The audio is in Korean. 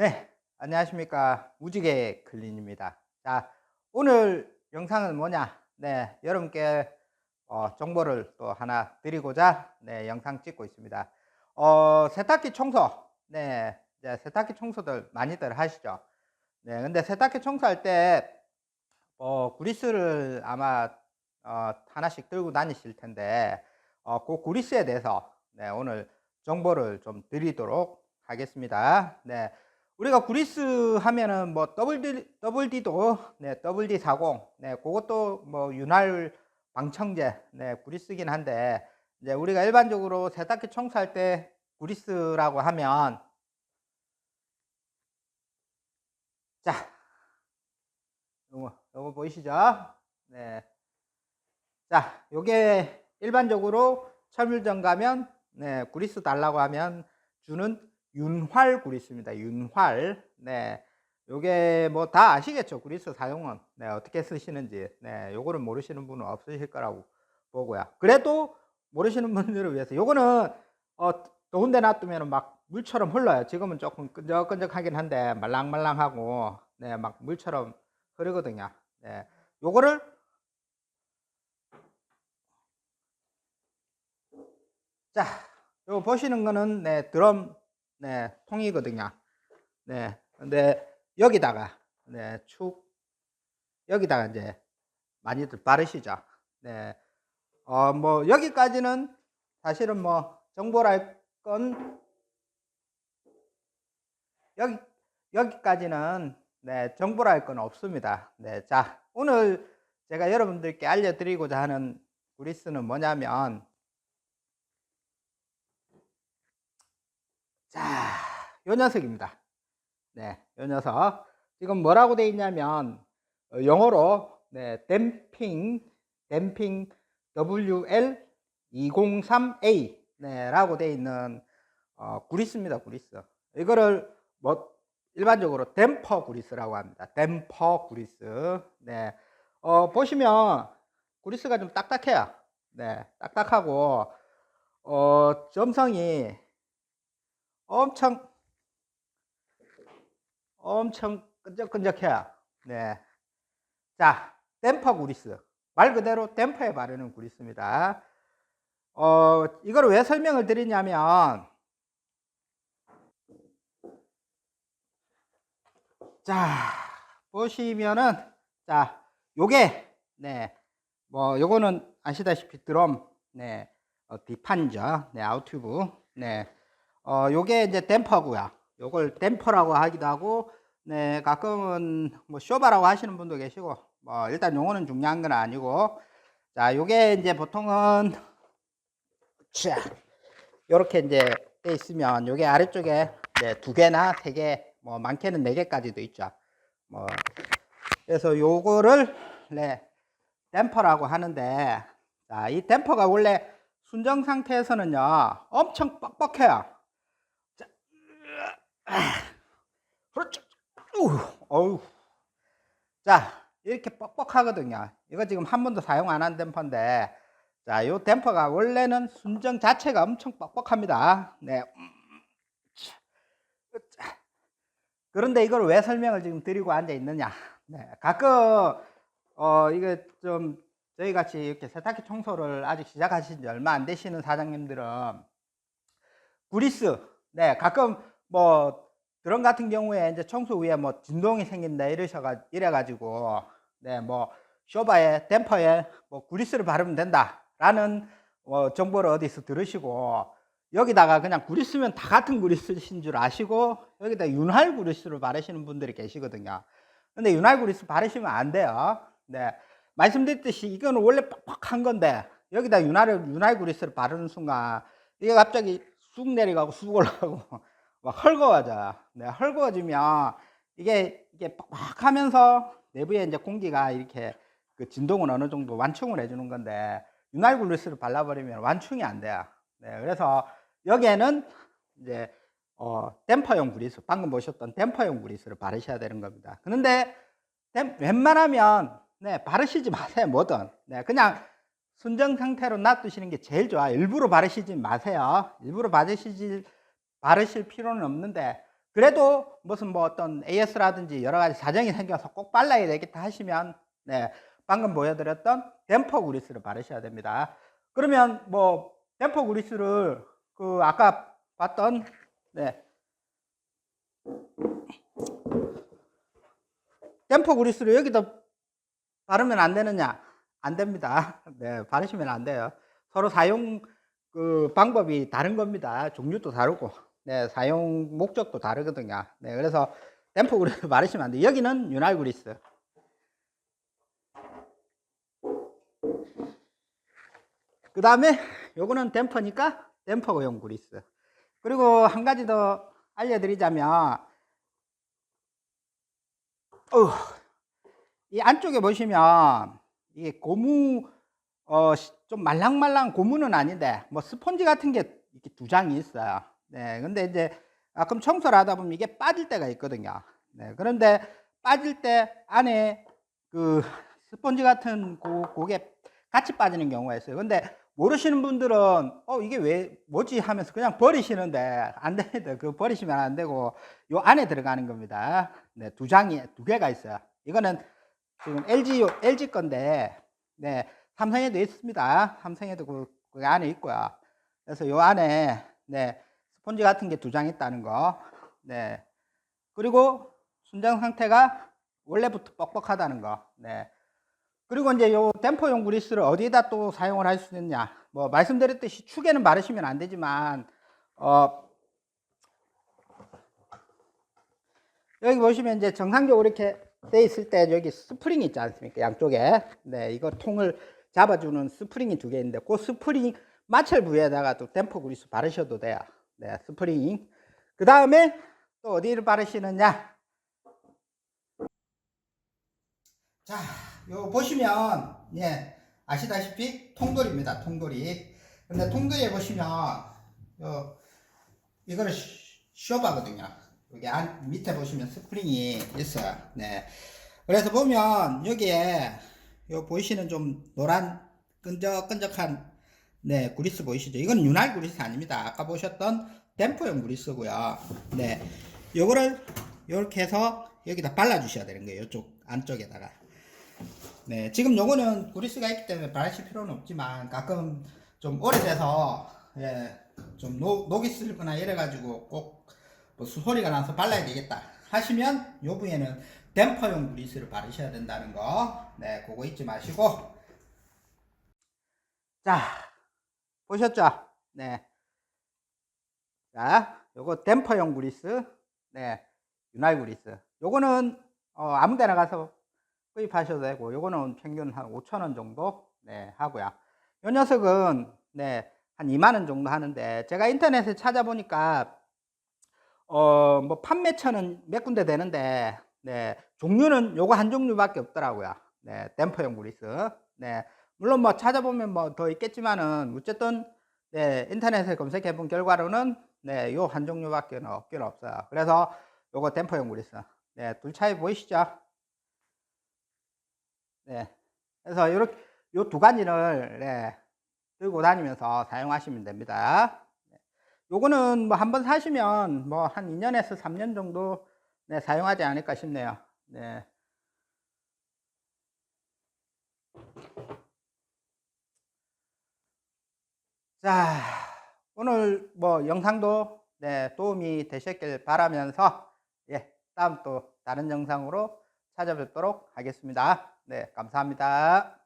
네, 안녕하십니까. 무지개 클린입니다. 자, 오늘 영상은 뭐냐? 네, 여러분께 어, 정보를 또 하나 드리고자 네, 영상 찍고 있습니다. 어, 세탁기 청소. 네, 이제 세탁기 청소들 많이들 하시죠. 네, 근데 세탁기 청소할 때 어, 구리스를 아마 어, 하나씩 들고 다니실 텐데 어, 그 구리스에 대해서 네, 오늘 정보를 좀 드리도록 하겠습니다. 네. 우리가 구리스 하면은 뭐 WD, WD도 네, WD40 네, 그것도 뭐 윤활 방청제 네, 구리스긴 한데 이제 우리가 일반적으로 세탁기 청소할 때 구리스라고 하면 자, 요거, 요거 보이시죠? 네. 자, 요게 일반적으로 철물점 가면 네, 구리스 달라고 하면 주는 윤활 구리스입니다. 윤활. 네. 요게 뭐 다 아시겠죠? 구리스 사용은. 네, 어떻게 쓰시는지. 네, 요거를 모르시는 분은 없으실 거라고 보고요. 그래도 모르시는 분들을 위해서 요거는 어 더운 데 놔두면 막 물처럼 흘러요. 지금은 조금 끈적끈적하긴 한데 말랑말랑하고 네, 막 물처럼 흐르거든요. 네. 요거를 자, 요 보시는 거는 네, 드럼 네, 통이거든요. 네. 근데 여기다가 네, 축 여기다가 이제 많이들 바르시죠. 네. 어, 뭐 여기까지는 사실은 뭐 정보랄 건 여기 여기까지는 네, 정보랄 건 없습니다. 네. 자, 오늘 제가 여러분들께 알려 드리고자 하는 구리스는 뭐냐면 자, 요 녀석입니다. 네, 요 녀석. 지금 뭐라고 돼 있냐면 어, 영어로 네, 댐핑 댐핑 WL 203A 네, 라고 돼 있는 어, 구리스입니다. 구리스. 이거를 뭐 일반적으로 댐퍼 구리스라고 합니다. 댐퍼 구리스. 네. 어, 보시면 구리스가 좀 딱딱해요. 네, 딱딱하고 어, 점성이 엄청 엄청 끈적끈적해요. 네. 자, 댐퍼 구리스. 말 그대로 댐퍼에 바르는 구리스입니다. 어, 이걸 왜 설명을 드리냐면 자, 보시면은 자, 요게 네. 뭐 요거는 아시다시피 드럼 네. 어, 뒷판이죠. 네, 아웃튜브. 네. 어, 요게 이제 댐퍼고요. 요걸 댐퍼라고 하기도 하고, 네, 가끔은 뭐 쇼바라고 하시는 분도 계시고, 뭐 일단 용어는 중요한 건 아니고, 자, 요게 이제 보통은 자, 요렇게 이제 돼 있으면 요게 아래쪽에 네, 두 개나 세 개, 뭐 많게는 네 개까지도 있죠. 뭐 그래서 요거를 네, 댐퍼라고 하는데, 자, 이 댐퍼가 원래 순정 상태에서는요, 엄청 뻑뻑해요. 자, 그렇죠. 자, 이렇게 뻑뻑하거든요. 이거 지금 한 번도 사용 안 한 댐퍼인데, 자, 요 댐퍼가 원래는 순정 자체가 엄청 뻑뻑합니다. 네. 그런데 이걸 왜 설명을 지금 드리고 앉아 있느냐? 네. 가끔, 어, 이게 좀, 저희 같이 이렇게 세탁기 청소를 아직 시작하신 지 얼마 안 되시는 사장님들은, 구리스, 네, 가끔 뭐 드럼 같은 경우에 이제 청소 위에 뭐 진동이 생긴다 이러셔가 이래가지고 네 뭐 쇼바에 댐퍼에 뭐 구리스를 바르면 된다라는 어, 정보를 어디서 들으시고 여기다가 그냥 구리스면 다 같은 구리스신 줄 아시고 여기다 윤활 구리스를 바르시는 분들이 계시거든요. 근데 윤활 구리스 바르시면 안 돼요. 네 말씀드렸듯이 이거는 원래 뻑뻑한 건데 여기다 윤활 윤활 구리스를 바르는 순간 이게 갑자기 쑥 내려가고 쑥 올라가고 막 헐거워져. 네, 헐거워지면 이게 이게 빡빡 하면서 내부에 이제 공기가 이렇게 그 진동을 어느 정도 완충을 해주는 건데 윤활 글리스를 발라버리면 완충이 안 돼요. 네, 그래서 여기에는 이제 어, 댐퍼용 그리스, 방금 보셨던 댐퍼용 그리스를 바르셔야 되는 겁니다. 그런데 댐, 웬만하면 네, 바르시지 마세요, 뭐든. 네, 그냥 순정 상태로 놔두시는 게 제일 좋아요. 일부러 바르시지 마세요. 일부러 바르시지, 바르실 필요는 없는데, 그래도 무슨 뭐 어떤 AS라든지 여러 가지 사정이 생겨서 꼭 발라야 되겠다 하시면 네, 방금 보여드렸던 댐퍼 그리스를 바르셔야 됩니다. 그러면 뭐 댐퍼 그리스를 그 아까 봤던 네. 댐퍼 그리스를 여기다 바르면 안 되느냐? 안 됩니다. 네, 바르시면 안 돼요. 서로 사용 그 방법이 다른 겁니다. 종류도 다르고, 네, 사용 목적도 다르거든요. 네, 그래서 댐퍼 그리스 바르시면 안 돼요. 여기는 윤활 그리스. 그 다음에 요거는 댐퍼니까 댐퍼용 그리스. 그리고 한 가지 더 알려드리자면, 어, 이 안쪽에 보시면 이게 고무 어, 시- 좀 말랑말랑 고무는 아닌데 뭐 스펀지 같은 게 이렇게 두 장이 있어요. 네, 근데 이제 가끔 청소를 하다 보면 이게 빠질 때가 있거든요. 네, 그런데 빠질 때 안에 그 스펀지 같은 고, 고게 같이 빠지는 경우가 있어요. 근데 모르시는 분들은 어 이게 왜 뭐지 하면서 그냥 버리시는데 안 됩니다. 그 버리시면 안 되고 요 안에 들어가는 겁니다. 네, 두 장이 두 개가 있어요. 이거는 지금 LG LG 건데 네, 삼성에도 있습니다. 삼성에도 그, 그 안에 있고요. 그래서 요 안에 네, 스펀지 같은 게 두 장 있다는 거. 네. 그리고 순정 상태가 원래부터 뻑뻑하다는 거. 네. 그리고 이제 요 댐퍼용 그리스를 어디에다 또 사용을 할 수 있냐? 뭐 말씀드렸듯이 축에는 바르시면 안 되지만 어 여기 보시면 이제 정상적으로 이렇게 돼 있을 때 여기 스프링 있지 않습니까? 양쪽에. 네, 이거 통을 잡아주는 스프링이 두 개 있는데 그 스프링 마찰 부위에다가 또 댐퍼 그리스 바르셔도 돼요. 네, 스프링. 그 다음에 또 어디를 바르시느냐? 자, 요 보시면 예 아시다시피 통돌입니다. 통돌이. 근데 통돌이에 보시면 요 이거를 쉬- 쉬어봐거든요. 여기 안 밑에 보시면 스프링이 있어요. 네. 그래서 보면 여기에 요 보이시는 좀 노란 끈적끈적한 네 구리스 보이시죠? 이건 윤활 구리스 아닙니다. 아까 보셨던 댐퍼용 구리스고요. 네. 요거를 요렇게 해서 여기다 발라주셔야 되는 거예요. 이쪽 안쪽에다가. 네, 지금 요거는 구리스가 있기 때문에 바르실 필요는 없지만 가끔 좀 오래돼서 예, 좀 녹, 녹이 슬거나 이래가지고 꼭 뭐 소리가 나서 발라야 되겠다 하시면 요 부위에는 댐퍼용 구리스를 바르셔야 된다는 거, 네, 그거 잊지 마시고 자 보셨죠? 네, 자 요거 댐퍼용 구리스, 네, 윤활 구리스. 요거는 어, 아무 데나 가서 구입하셔도 되고 요거는 평균 한 5천원 정도? 네, 하고요. 요 녀석은 네, 한 2만원 정도 하는데 제가 인터넷에 찾아보니까 어, 뭐 판매처는 몇 군데 되는데 네, 종류는 요거 한 종류밖에 없더라고요. 네, 댐퍼용 그리스. 네, 물론 뭐 찾아보면 뭐 더 있겠지만은 어쨌든 네, 인터넷에 검색해 본 결과로는 네, 요 한 종류밖에 없긴 없어요 그래서 요거 댐퍼용 그리스 네, 둘 차이 보이시죠? 네. 그래서 이렇게 요 두 가지를 네, 들고 다니면서 사용하시면 됩니다. 네. 요거는 뭐 한 번 사시면 뭐 한 2년에서 3년 정도 네, 사용하지 않을까 싶네요. 네. 자, 오늘 뭐 영상도 네, 도움이 되셨길 바라면서 예, 다음 또 다른 영상으로 찾아뵙도록 하겠습니다. 네, 감사합니다.